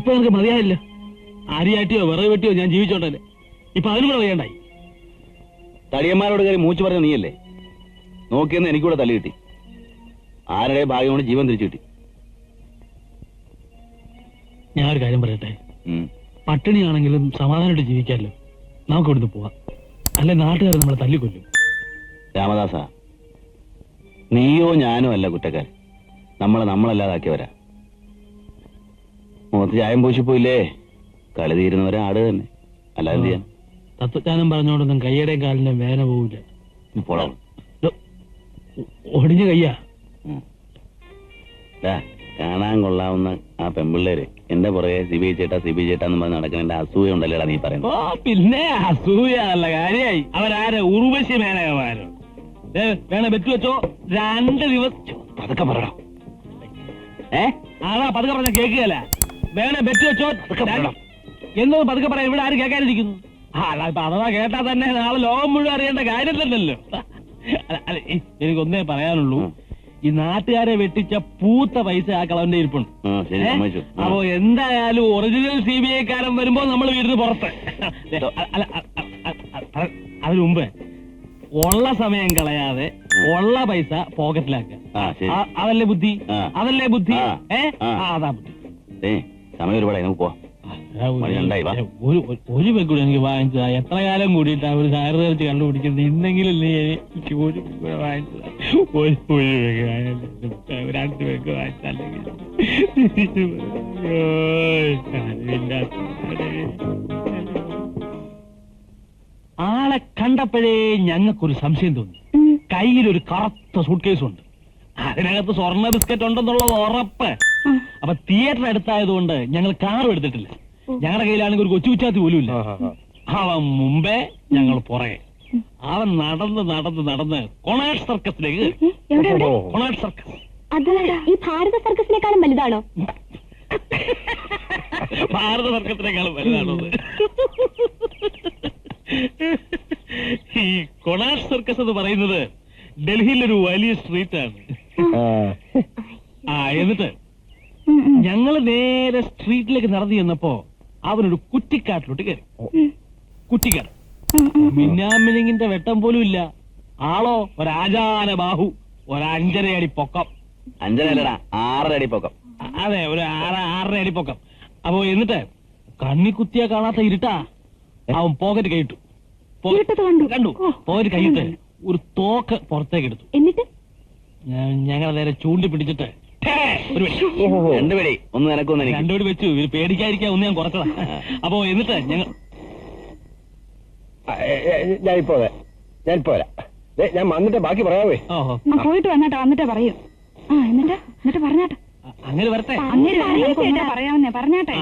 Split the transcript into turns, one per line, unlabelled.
ഇപ്പൊ നിനക്ക് മതിയായില്ല. അരിയാട്ടിയോ വിറക് വെട്ടിയോ ഞാൻ ജീവിച്ചോണ്ടല്ലേ. ഇപ്പൊ അതിനും കൂടെ വയ്യണ്ടായി.
തടിയന്മാരോട് കയറി മൂച്ചു പറഞ്ഞ നീയല്ലേ? നോക്കിയെന്ന് എനിക്കൂടെ തല്ലി കിട്ടി. ആരുടെ ഭാഗ്യം കൊണ്ട് ജീവൻ തിരിച്ചു കിട്ടി.
ഞാൻ ഒരു കാര്യം പറയട്ടെ. പട്ടിണിയാണെങ്കിലും സമാധാനമായിട്ട് ജീവിക്കാമല്ലോ. നമുക്ക് ഇവിടുന്ന് പോവാം. അല്ലെ നാട്ടുകാർ നമ്മളെ തല്ലിക്കൊല്ലും.
രാമദാസ നീയോ ഞാനോ അല്ല കുറ്റക്കാരൻ. നമ്മളെ നമ്മളല്ലാതാക്കിയവരാ. മുഖത്ത് ചായം പൂശിപ്പോയില്ലേ? കളി തീരുന്നവരെ ആട് തന്നെ. അല്ലാതെ ചെയ്യാൻ
തത്വജ്ഞാനം പറഞ്ഞോണ്ടൊന്നും കയ്യുടെയും കാലിന്റെ വേന പോവില്ല ഒടിഞ്ഞ കയ്യാ.
കാണാൻ കൊള്ളാവുന്ന ആ പെമ്പിള്ളേര് എന്റെ പുറകെ സിബി ചേട്ടാ സിബി ചേട്ടാ എന്ന് പറഞ്ഞ് നടക്കുന്ന എന്റെ അസൂയ ഉണ്ടല്ലേടാ നീ
ഓ
പറയുന്നത്
പിന്നെ അസൂയല്ല കാര്യായി. അവരാരെ ഉർവശി മേനകമാരോ വേണേ ബെറ്റ് വെച്ചോ. രണ്ട് ദിവസം
പതുക്കെ പറയണം
ഏ? അതാ പതുക്കെ പറഞ്ഞ കേൾക്കുകയല്ല? വേണേ ബെറ്റ് വെച്ചോ. എന്തോ പതുക്കെ പറയാം ഇവിടെ ആരും കേൾക്കാനിരിക്കുന്നു. അല്ല ഇപ്പൊ അഥവാ കേട്ടാ തന്നെ നാളെ ലോകം മുഴുവൻ അറിയേണ്ട കാര്യം തന്നെയല്ലോ അല്ല, അല്ല, ഈ- പറയാനുള്ളൂ. ഈ നാട്ടുകാരെ വെട്ടിച്ച പൂത്ത പൈസ ആ കളവന്റെ ഇരിപ്പുണ്ട്. അപ്പൊ എന്തായാലും ഒറിജിനൽ സി ബി ഐക്കാരൻ വരുമ്പോ നമ്മൾ വീടിന് പുറത്ത്. അതിനു മുമ്പ്. ഉള്ള സമയം കളയാതെ ഉള്ള പൈസ പോക്കറ്റിലാക്കുക അതല്ലേ ബുദ്ധി? അതല്ലേ ബുദ്ധി. ഏ? അതാ ബുദ്ധി.
സമയം ഒരുപാടായി നമുക്ക് പോവാം.
ഒരു-
മണി വാ.
ഒരു ഒരു- ഒരു എനിക്ക് വാങ്ങിച്ചതാ. എത്ര കാലം കൂടിയിട്ടാ ഒരു സാറ് തെറിച്ച് കണ്ടുപിടിക്കുന്നത് ഇന്നെങ്കിലും നീ എനിക്ക് ഒരു പെക്കൂടെ വാങ്ങിച്ചതാ. ഒരു ഒരു പെക്ക് വാങ്ങിച്ചില്ല രണ്ട് പെക്ക് വാങ്ങിച്ചല്ലെങ്കിൽ ആളെ കണ്ടപ്പോഴേ ഞങ്ങൾക്കൊരു സംശയം തോന്നി. കയ്യിലൊരു കറുത്ത സൂട്ട് കേസ് ഉണ്ട്. അതിനകത്ത് സ്വർണ ബിസ്ക്കറ്റ് ഉണ്ടെന്നുള്ളത് ഉറപ്പ്. അപ്പൊ തിയേറ്റർ അടുത്തായതുകൊണ്ട് ഞങ്ങൾ കാറും എടുത്തിട്ടില്ല. ഞങ്ങളുടെ കയ്യിലാണെങ്കിൽ ഒരു കൊച്ചു കുച്ചാത്തി പോലും ഇല്ല. അവൻ മുമ്പേ ഞങ്ങൾ പുറകെ. അവൻ നടന്ന് നടന്ന് നടന്ന് കൊണാട്ട് സർക്കസിലേക്ക് കൊണാട്ട് സർക്കസ്.
അത് ഈ ഭാരത സർക്കസിനേക്കാളും വലുതാണോ?
ഭാരത സർക്കസിനേക്കാളും വലുതാണോ ഈ കൊണാട്ട് സർക്കസ് എന്ന് പറയുന്നത് ഡൽഹിയിലൊരു വലിയ സ്ട്രീറ്റ് ആണ്. ആ. എന്നിട്ട് ഞങ്ങൾ നേരെ സ്ട്രീറ്റിലേക്ക് നടന്നു ചെന്നപ്പോ അവനൊരു കുറ്റിക്കാട്ടിലോട്ട് കയറി. കുറ്റിക്കാട്. മിന്നാമിനിങ്ങിന്റെ വെട്ടം പോലും ഇല്ല. ആളോ ഒരാചാര ബാഹു. ഒരഞ്ചര അടി പൊക്കം
അഞ്ചരല്ലടാ ആറര അടി പൊക്കം.
അതെ ഒരു ആറ ആറര അടി പൊക്കം. അപ്പൊ എന്നിട്ട് കണ്ണി കുത്തിയാ കാണാത്ത ഇരുട്ടാ. അവൻ പോക്കറ്റ് കൈയിട്ടു
കണ്ടു.
പോക്കറ്റ് കൈയിട്ട് ഒരു തോക്ക് പുറത്തേക്ക് എടുത്തു.
എന്നിട്ട്?
ഞങ്ങൾ നേരെ ചൂണ്ടി പിടിച്ചിട്ട് ഒരു വെടി.
രണ്ടു പേടി ഒന്ന് നിനക്കൊന്ന് എനിക്ക്
രണ്ടുപേര് വെച്ചു. ഇവർ പേടിക്കാതിരിക്കാൻ ഒന്ന് ഞാൻ കുറച്ചതാ. അപ്പൊ എന്നിട്ട് ഞങ്ങൾ
ഞാനിപ്പോ ഞാനിപ്പോ വരാം. ദേ, ഞാൻ വന്നിട്ട് ബാക്കി പറയാവേ?
പോയിട്ട് വന്നാട്ടോ വന്നിട്ട് പറയൂ. ആ എന്നിട്ട്? എന്നിട്ട് പറഞ്ഞാട്ടെ.
അങ്ങനെ വരട്ടെ.
അങ്ങനെ പറയാമെന്നേ പറഞ്ഞാട്ടെ.